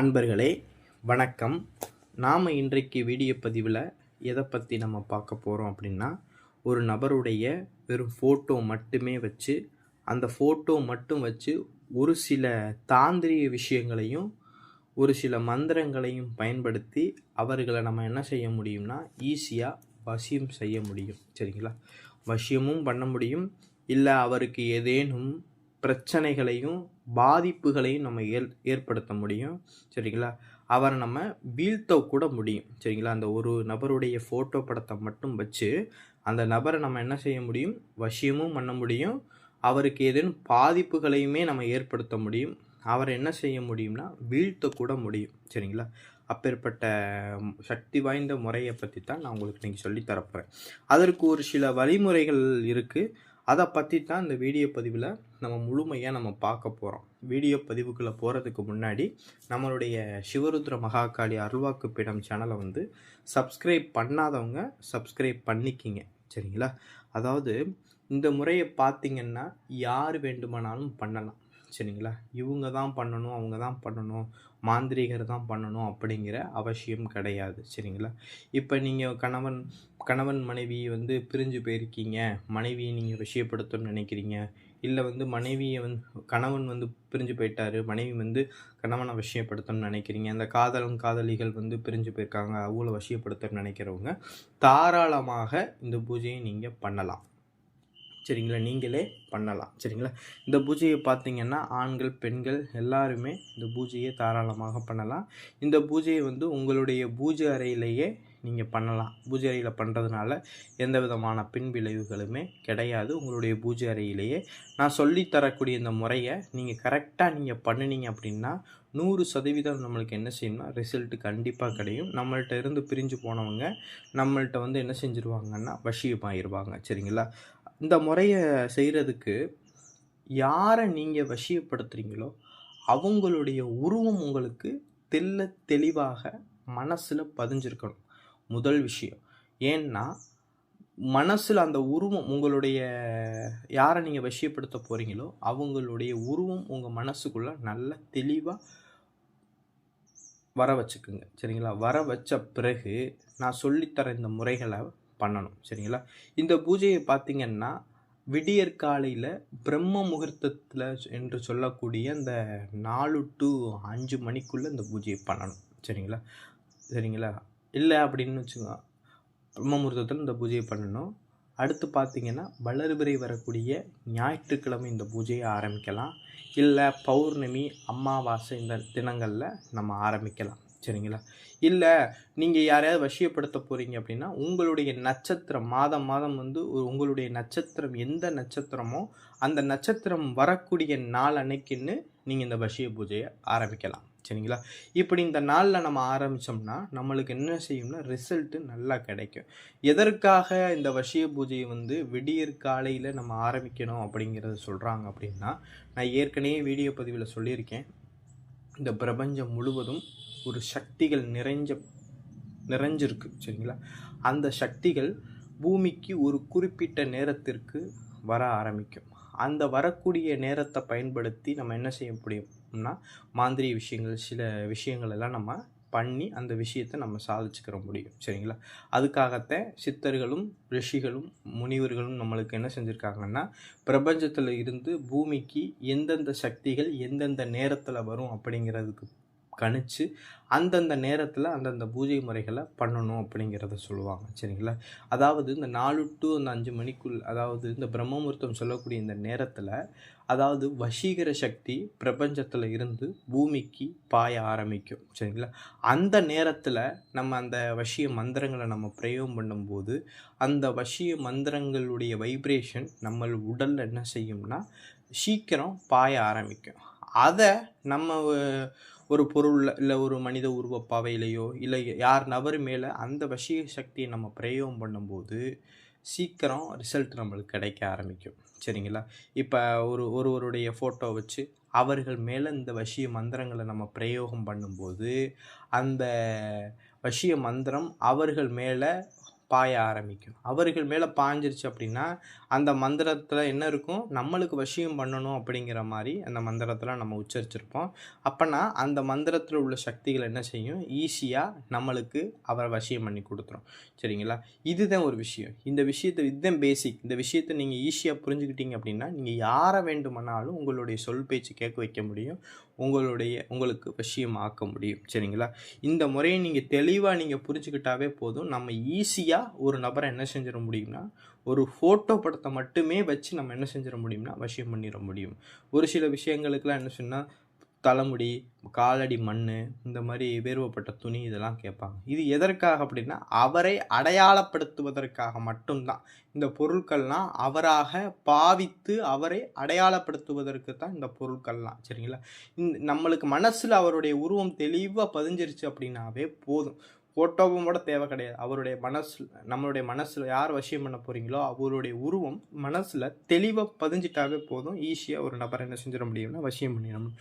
அன்பர்களே வணக்கம். நாம் இன்றைக்கு வீடியோ பதிவில் எதை பற்றி நம்ம பார்க்க போகிறோம் அப்படின்னா ஒரு நபருடைய வெறும் ஃபோட்டோ மட்டுமே வச்சு அந்த ஃபோட்டோ மட்டும் வச்சு ஒரு சில தாந்திரிய விஷயங்களையும் ஒரு சில மந்திரங்களையும் பயன்படுத்தி அவர்களை நம்ம என்ன செய்ய முடியும்னா ஈஸியாக வசியம் செய்ய முடியும். சரிங்களா? வசியமும் பண்ண முடியும். இல்லை அவருக்கு ஏதேனும் பிரச்சனைகளையும் பாதிப்புகளையும் நம்ம ஏற் ஏற்படுத்த முடியும். சரிங்களா? அவரை நம்ம வீழ்த்த கூட முடியும். சரிங்களா? அந்த ஒரு நபருடைய ஃபோட்டோ படத்தை மட்டும் வச்சு அந்த நபரை நம்ம என்ன செய்ய முடியும்? வசியமும் பண்ண முடியும். அவருக்கு ஏதேனும் பாதிப்புகளையுமே நம்ம ஏற்படுத்த முடியும். அவரை என்ன செய்ய முடியும்னா வீழ்த்தக்கூட முடியும். சரிங்களா? அப்பேற்பட்ட சக்தி வாய்ந்த முறையை பற்றி தான் நான் உங்களுக்கு நீங்கள் சொல்லித்தரப்போகிறேன் அதற்கு ஒரு சில வழிமுறைகள் இருக்குது அதை பற்றி தான் இந்த வீடியோ பதிவில் நம்ம முழுமையாக நம்ம பார்க்க போகிறோம் வீடியோ பதிவுக்குள்ளே போகிறதுக்கு முன்னாடி நம்மளுடைய சிவருத்ர மகாகாளி அருள்வாக்கு பீடம் சேனலை வந்து சப்ஸ்கிரைப் பண்ணாதவங்க சப்ஸ்கிரைப் பண்ணிக்கிங்க. சரிங்களா? அதாவது இந்த முறையை பார்த்திங்கன்னா யார் வேண்டுமானாலும் பண்ணலாம். சரிங்களா? இவங்க தான் பண்ணணும் அவங்க தான் பண்ணணும். மாந்திரிகர் தான் பண்ணணும் அப்படிங்கிற அவசியம் கிடையாது சரிங்களா? இப்போ நீங்கள் கணவன் கணவன் மனைவி வந்து பிரிஞ்சு போயிருக்கீங்க மனைவியை நீங்கள் விஷயப்படுத்தணும்னு நினைக்கிறீங்க இல்லை வந்து மனைவியை வந்து கணவன் வந்து பிரிஞ்சு போயிட்டாரு மனைவி வந்து கணவனை விஷயப்படுத்தணும்னு நினைக்கிறீங்க அந்த காதலன் காதலிகள் வந்து பிரிஞ்சு போயிருக்காங்க அவங்கள விஷயப்படுத்தணும்னு நினைக்கிறவங்க தாராளமாக இந்த பூஜையை நீங்கள் பண்ணலாம். சரிங்களா? நீங்களே பண்ணலாம். சரிங்களா? இந்த பூஜையை பார்த்தீங்கன்னா ஆண்கள் பெண்கள் எல்லாருமே இந்த பூஜையை தாராளமாக பண்ணலாம். இந்த பூஜையை வந்து உங்களுடைய பூஜை அறையிலேயே நீங்கள் பண்ணலாம். பூஜை அறையில் பண்ணுறதுனால எந்த விதமான பின் விளைவுகளுமே கிடையாது. உங்களுடைய பூஜை அறையிலேயே. நான் சொல்லித்தரக்கூடிய இந்த முறையை நீங்கள் கரெக்டாக நீங்கள் பண்ணினீங்க அப்படின்னா நூறு சதவீதம் நம்மளுக்கு என்ன செய்யணும்னா ரிசல்ட்டு கண்டிப்பாக கிடையும். நம்மள்ட்ட இருந்து பிரிஞ்சு போனவங்க நம்மள்ட்ட வந்து என்ன செஞ்சுருவாங்கன்னா வசியமாயிருவாங்க. சரிங்களா? இந்த முறையை செய்கிறதுக்கு யாரை நீங்கள் வசியப்படுத்துகிறீங்களோ அவங்களுடைய உருவம் உங்களுக்கு தெல்ல தெளிவாக மனசில் பதிஞ்சிருக்கணும். முதல் விஷயம். ஏன்னா மனசில் அந்த உருவம் உங்களுடைய யாரை நீங்கள் வசியப்படுத்த போகிறீங்களோ அவங்களுடைய உருவம் உங்கள் மனசுக்குள்ளே நல்ல தெளிவாக வர வச்சுக்குங்க. சரிங்களா? வர வச்ச பிறகு நான் சொல்லித்தர இந்த முறைகளை பண்ணணும் சரிங்களா? இந்த பூஜையை பார்த்திங்கன்னா விடியற் காலையில் பிரம்ம முகூர்த்தத்தில் என்று சொல்லக்கூடிய அந்த நாலு டு அஞ்சு மணிக்குள்ளே இந்த பூஜையை பண்ணணும் சரிங்களா? சரிங்களா? இல்லை அப்படின்னு வச்சுக்கோங்க பிரம்ம முகூர்த்தத்தில் இந்த பூஜையை பண்ணணும். அடுத்து பார்த்திங்கன்னா வளர்பிறை வரக்கூடிய ஞாயிற்றுக்கிழமை இந்த பூஜையை ஆரம்பிக்கலாம். இல்லை பௌர்ணமி அமாவாசை இந்த தினங்களில் நம்ம ஆரம்பிக்கலாம். சரிங்களா? இல்லை நீங்கள் யாரையாவது வசியப்படுத்த போகிறீங்க அப்படின்னா உங்களுடைய நட்சத்திரம் மாதம் மாதம் வந்து உங்களுடைய நட்சத்திரம் எந்த நட்சத்திரமோ அந்த நட்சத்திரம் வரக்கூடிய நாள் அன்னைக்குன்னு நீங்கள் இந்த வசிய பூஜையை ஆரம்பிக்கலாம். சரிங்களா? இப்படி இந்த நாளில் நம்ம ஆரம்பித்தோம்னா நம்மளுக்கு என்ன செய்யும்னா ரிசல்ட்டு நல்லா கிடைக்கும். எதற்காக இந்த வசிய பூஜையை வந்து விடியற் காலையில் நம்ம ஆரம்பிக்கணும் அப்படிங்கிறத சொல்கிறாங்க அப்படின்னா நான் ஏற்கனவே வீடியோ பதிவில் சொல்லியிருக்கேன். இந்த பிரபஞ்சம் முழுவதும் ஒரு சக்திகள் நிறைஞ்ச நிறைஞ்சிருக்கு சரிங்களா? அந்த சக்திகள் பூமிக்கு ஒரு குறிப்பிட்ட நேரத்திற்கு வர ஆரம்பிக்கும். அந்த வரக்கூடிய நேரத்தை பயன்படுத்தி நம்ம என்ன செய்ய முடியும்னா மாந்திரிய விஷயங்கள் சில விஷயங்கள் எல்லாம் நம்ம பண்ணி அந்த விஷயத்தை நம்ம சாதிச்சுக்கிற முடியும் சரிங்களா? அதுக்காகத்தான் சித்தர்களும் ரிஷிகளும் முனிவர்களும் நம்மளுக்கு என்ன செஞ்சுருக்காங்கன்னா பிரபஞ்சத்தில் இருந்து பூமிக்கு எந்தெந்த சக்திகள் எந்தெந்த நேரத்தில் வரும் அப்படிங்கிறதுக்கு கணிச்சு அந்தந்த நேரத்தில் அந்தந்த பூஜை முறைகளை பண்ணணும் அப்படிங்கிறத சொல்லுவாங்க. சரிங்களா? அதாவது இந்த நாலு டு அந்த அஞ்சு மணிக்குள் அதாவது இந்த பிரம்மமுகூர்த்தம் சொல்லக்கூடிய இந்த நேரத்தில் அதாவது வசீகர சக்தி பிரபஞ்சத்தில் இருந்து பூமிக்கு பாய ஆரம்பிக்கும். சரிங்களா? அந்த நேரத்தில் நம்ம அந்த வசிய மந்திரங்களை நம்ம பிரயோகம் பண்ணும்போது அந்த வசிய மந்திரங்களுடைய வைப்ரேஷன் நம்ம உடலில் என்ன செய்யும்னா சீக்கிரம் பாய ஆரம்பிக்கும். அதை நம்ம ஒரு பொருள் இல்லை ஒரு மனித உருவ பாவையிலையோ இல்லை யார் நபர் மேலே அந்த வசிய சக்தியை நம்ம பிரயோகம் பண்ணும்போது சீக்கிரம் ரிசல்ட் நம்மளுக்கு கிடைக்க ஆரம்பிக்கும். சரிங்களா? இப்போ ஒரு ஒருவருடைய ஃபோட்டோ வச்சு அவர்கள் மேலே இந்த வசிய மந்திரங்களை நம்ம பிரயோகம் பண்ணும்போது அந்த வசிய மந்திரம் அவர்கள் மேலே பாய ஆரம்பிக்கும். அவர்கள் மேலே பாஞ்சிருச்சு அப்படின்னா அந்த மந்திரத்தில் என்ன இருக்கும்? நம்மளுக்கு வசியம் பண்ணணும் அப்படிங்கிற மாதிரி அந்த மந்திரத்தில் நம்ம உச்சரிச்சிருப்போம். அப்போனா அந்த மந்திரத்தில் உள்ள சக்திகள் என்ன செய்யும்? ஈஸியாக நம்மளுக்கு அவரை வசியம் பண்ணி கொடுத்துரும். சரிங்களா? இதுதான் ஒரு விஷயம். இந்த விஷயத்தை இதுதான் பேசிக் இந்த விஷயத்தை நீங்கள் ஈஸியாக புரிஞ்சுக்கிட்டீங்க அப்படின்னா நீங்கள் யாரை வேண்டுமானாலும் உங்களுடைய சொல் பேச்சு கேட்க வைக்க முடியும். உங்களுடைய உங்களுக்கு வசியம் ஆக்க முடியும். சரிங்களா? இந்த முறையை நீங்கள் தெளிவாக நீங்கள் புரிஞ்சுக்கிட்டாவே போதும். நம்ம ஈஸியாக ஒரு நபரை என்ன செஞ்சிட முடியும்னா ஒரு ஃபோட்டோ படத்தை மட்டுமே வச்சு நம்ம என்ன செஞ்சிட முடியும்னா வசியம் பண்ணிட முடியும். ஒரு சில விஷயங்களுக்கெல்லாம் என்ன சொன்னால் தலைமுடி காலடி மண் இந்த மாதிரி வேர்வப்பட்ட துணி இதெல்லாம் கேட்பாங்க. இது எதற்காக அப்படின்னா அவரை அடையாளப்படுத்துவதற்காக மட்டும்தான். இந்த பொருட்கள்லாம் அவராக பாவித்து அவரை அடையாளப்படுத்துவதற்கு தான் இந்த பொருட்கள்லாம் சரிங்களா? இந்த நம்மளுக்கு மனசில் அவருடைய உருவம் தெளிவாக பதிஞ்சிருச்சு அப்படின்னாவே போதும். ஃபோட்டோவும் கூட தேவை கிடையாது. அவருடைய மனசில் நம்மளுடைய மனசில் யார் வசியம் பண்ண போகிறீங்களோ அவருடைய உருவம் மனசில் தெளிவாக பதிஞ்சிட்டாவே போதும். ஈஸியாக ஒரு நபரை என்ன செஞ்சிட முடியும்னா வசியம் பண்ணிடணும்.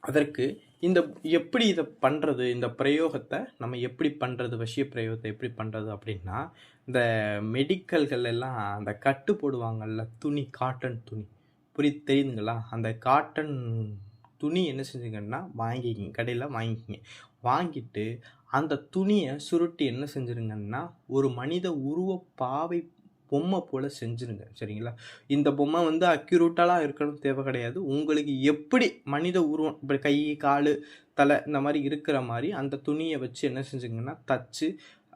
அதற்கு இந்த எப்படி இதை பண்ணுறது இந்த பிரயோகத்தை நம்ம எப்படி பண்ணுறது வசிய பிரயோகத்தை எப்படி பண்ணுறது அப்படின்னா இந்த மெடிக்கல்கள் எல்லாம் அந்த கட்டு போடுவாங்கல்ல துணி காட்டன் துணி. புரி தெரியுதுங்களா? அந்த காட்டன் துணி என்ன செஞ்சுங்கன்னா வாங்கிக்கிங்க கடையில் வாங்கிக்கிங்க. வாங்கிட்டு அந்த துணியை சுருட்டி என்ன செஞ்சுருங்கன்னா ஒரு மனித உருவ பாவை பொம்மை போல் செஞ்சுருங்க சரிங்களா? இந்த பொம்மை வந்து அக்யூரேட்டாலாம் இருக்கணும் தேவை கிடையாது. உங்களுக்கு எப்படி மனித உருவம் இப்போ கை கால் தலை இந்த மாதிரி இருக்கிற மாதிரி அந்த துணியை வச்சு என்ன செஞ்சுங்கன்னா தச்சு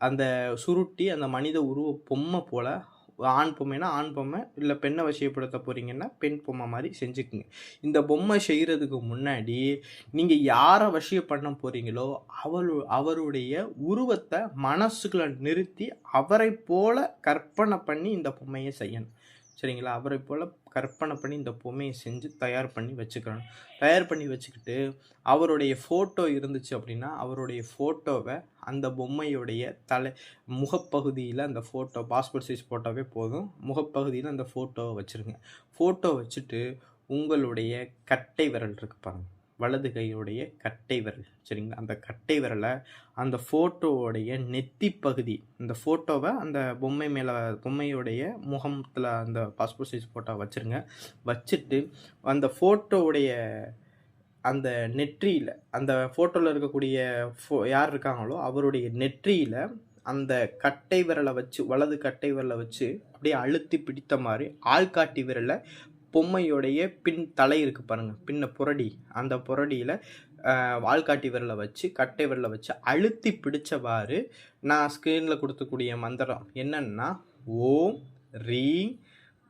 அந்த சுருட்டி அந்த மனித உருவ பொம்மை போல் ஆண் பொம்மைனா ஆண் பொம்மை இல்லை பெண்ணை வசியப்படுத்த போகிறீங்கன்னா பெண் பொம்மை மாதிரி செஞ்சுக்குங்க. இந்த பொம்மை செய்கிறதுக்கு முன்னாடி நீங்கள் யாரை வசியம் பண்ண போகிறீங்களோ அவரு அவருடைய உருவத்தை மனசுக்குள்ள நிறுத்தி அவரை போல கற்பனை பண்ணி இந்த பொம்மையை செய்யணும். சரிங்களா? அவரை போல் கற்பனை பண்ணி இந்த பொம்மையை செஞ்சு தயார் பண்ணி வச்சுக்கணும். தயார் பண்ணி வச்சுக்கிட்டு அவருடைய ஃபோட்டோ இருந்துச்சு அப்படின்னா அவருடைய ஃபோட்டோவை அந்த பொம்மையுடைய தலை முகப்பகுதியில் அந்த ஃபோட்டோ பாஸ்போர்ட் சைஸ் ஃபோட்டோவே போதும். முகப்பகுதியில் அந்த ஃபோட்டோவை வச்சுருங்க. ஃபோட்டோ வச்சுட்டு உங்களுடைய கட்டை விரல் இருக்கு பாருங்கள் வலது கையுடைய கட்டை விரல். சரிங்களா? அந்த கட்டை விரலை அந்த ஃபோட்டோவுடைய நெத்தி பகுதி. அந்த ஃபோட்டோவை அந்த பொம்மை மேலே பொம்மையுடைய முகத்தில் அந்த பாஸ்போர்ட் சைஸ் ஃபோட்டோ வச்சுருங்க. வச்சுட்டு அந்த ஃபோட்டோவுடைய அந்த நெற்றியில் அந்த ஃபோட்டோவில் இருக்கக்கூடிய ஃபோ யார் இருக்காங்களோ அவருடைய நெற்றியில் அந்த கட்டை விரலை வச்சு வலது கட்டை விரலை வச்சு அப்படியே அழுத்தி பிடித்த மாதிரி ஆள்காட்டி விரலை பொம்மையுடைய பின் தலை இருக்குது பாருங்கள் பின்ன புரடி. அந்த புரடியில் வால்காட்டி விரலை வச்சு கட்டை விரலை வச்சு அழுத்தி பிடிச்சவாறு நான் ஸ்க்ரீனில் கொடுத்துக்கூடிய மந்திரம் என்னன்னா ஓம் ரீங்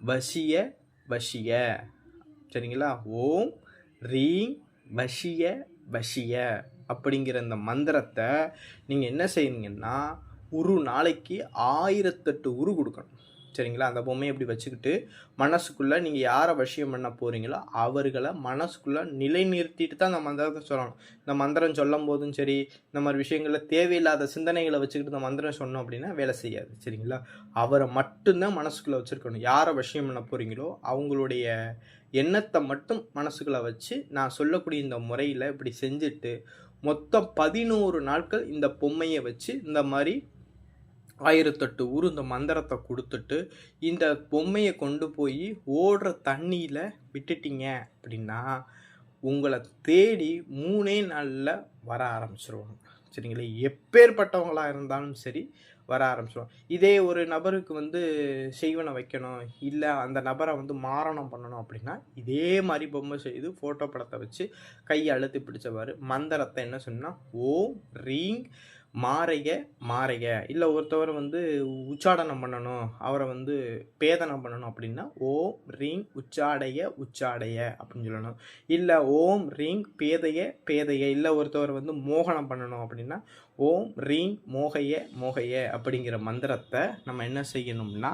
வசிய வசிய. சரிங்களா? ஓம் ரீங் வசிய வசிய. அப்படிங்கிற இந்த மந்திரத்தை நீங்கள் என்ன செய்வீங்கன்னா ஒரு நாளைக்கு ஆயிரத்தெட்டு உரு கொடுக்கணும். சரிங்களா? அந்த பொம்மையை இப்படி வச்சுக்கிட்டு மனசுக்குள்ளே நீங்கள் யாரை வசியம் பண்ண போகிறீங்களோ அவர்களை மனசுக்குள்ளே நிலைநிறுத்திட்டு தான் அந்த மந்திரத்தை சொல்லணும். இந்த மந்திரம் சொல்லும் போதும் சரி இந்த மாதிரி விஷயங்களில் தேவையில்லாத சிந்தனைகளை வச்சுக்கிட்டு இந்த மந்திரம் சொன்னோம் அப்படின்னா வேலை செய்யாது சரிங்களா? அவரை மட்டும்தான் மனசுக்குள்ளே வச்சுருக்கணும். யாரை வசியம் பண்ண போகிறீங்களோ அவங்களுடைய எண்ணத்தை மட்டும் மனசுக்குள்ளே வச்சு நான் சொல்லக்கூடிய இந்த முறையில் இப்படி செஞ்சுட்டு மொத்தம் பதினோரு நாட்கள் இந்த பொம்மையை வச்சு இந்த மாதிரி ஆயிரத்தெட்டு ஊர் இந்த மந்திரத்தை கொடுத்துட்டு இந்த பொம்மையை கொண்டு போய் ஓடுற தண்ணியில் விட்டுட்டீங்க அப்படின்னா உங்களை தேடி மூணே நாளில் வர ஆரம்பிச்சிருவாங்க. சரிங்களா? எப்பேற்பட்டவங்களாக இருந்தாலும் சரி வர ஆரம்பிச்சிடுவாங்க இதே ஒரு நபருக்கு வந்து செய்வனை வைக்கணும் இல்லை அந்த நபரை வந்து மாரணம் பண்ணணும் அப்படின்னா இதே மாதிரி பொம்மை செய்து ஃபோட்டோ படத்தை வச்சு கையை அழுத்தி பிடிச்சவாறு மந்திரத்தை என்ன சொன்னால் ஓம் ரீங் மாறைய மாறைய. இல்லை ஒருத்தவரை வந்து உச்சாடனம் பண்ணணும் அவரை வந்து பேதனம் பண்ணணும் அப்படின்னா ஓம் ரீங் உச்சாடைய உச்சாடைய அப்படின்னு சொல்லணும். இல்லை ஓம் ரீங் பேதைய பேதைய. இல்லை ஒருத்தவர் வந்து மோகனம் பண்ணணும் அப்படின்னா ஓம் ரீங் மோகைய மோகைய அப்படிங்கிற மந்திரத்தை நம்ம என்ன செய்யணும்னா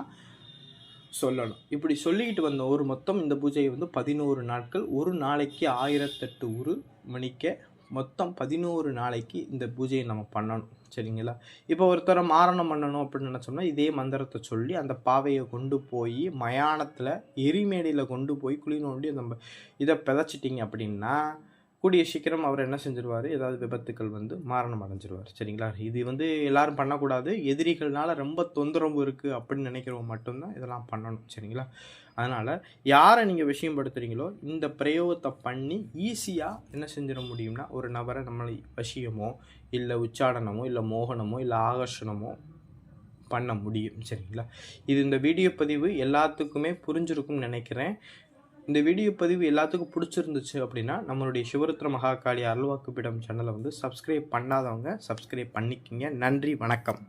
சொல்லணும். இப்படி சொல்லிக்கிட்டு வந்த ஒரு மொத்தம் இந்த பூஜையை வந்து பதினோரு நாட்கள் ஒரு நாளைக்கு ஆயிரத்தெட்டு ஒரு மணிக்க மொத்தம் பதினோரு நாளைக்கு இந்த பூஜையை நம்ம பண்ணணும். சரிங்களா? இப்போ ஒருத்தரை மாரணம் பண்ணணும் அப்படின்னு நினச்சோம்னா இதே மந்திரத்தை சொல்லி அந்த பாவையை கொண்டு போய் மயானத்தில் எரிமேடையில் கொண்டு போய் குழி நோண்டி நம்ம இதை பிதைச்சிட்டிங்க அப்படின்னா கூடிய சீக்கிரம் அவர் என்ன செஞ்சிருவார்? ஏதாவது விபத்துக்கள் வந்து மாரணம் அடைஞ்சிருவார். சரிங்களா? இது வந்து எல்லாரும் பண்ணக்கூடாது. எதிரிகள்னால ரொம்ப தொந்தரவு இருக்குது அப்படின்னு நினைக்கிறவங்க மட்டும்தான் இதெல்லாம் பண்ணணும். சரிங்களா? அதனால் யாரை நீங்கள் விஷயம் படுத்துகிறீங்களோ இந்த பிரயோகத்தை பண்ணி ஈஸியாக என்ன செஞ்சிட முடியும்னா ஒரு நபரை நம்மளை வசியமோ இல்லை உச்சாடனமோ இல்லை மோகனமோ இல்லை ஆகர்ஷணமோ பண்ண முடியும். சரிங்களா? இது இந்த வீடியோ பதிவு எல்லாத்துக்குமே புரிஞ்சிருக்கும்னு நினைக்கிறேன். இந்த வீடியோ பதிவு எல்லாத்துக்கும் பிடிச்சிருந்துச்சு அப்படின்னா நம்மளுடைய சிவருத்ர மகாகாளி அருள்வாக்குப்பிடம் சேனலை வந்து சப்ஸ்கிரைப் பண்ணாதவங்க சப்ஸ்கிரைப் பண்ணிக்கிங்க. நன்றி வணக்கம்.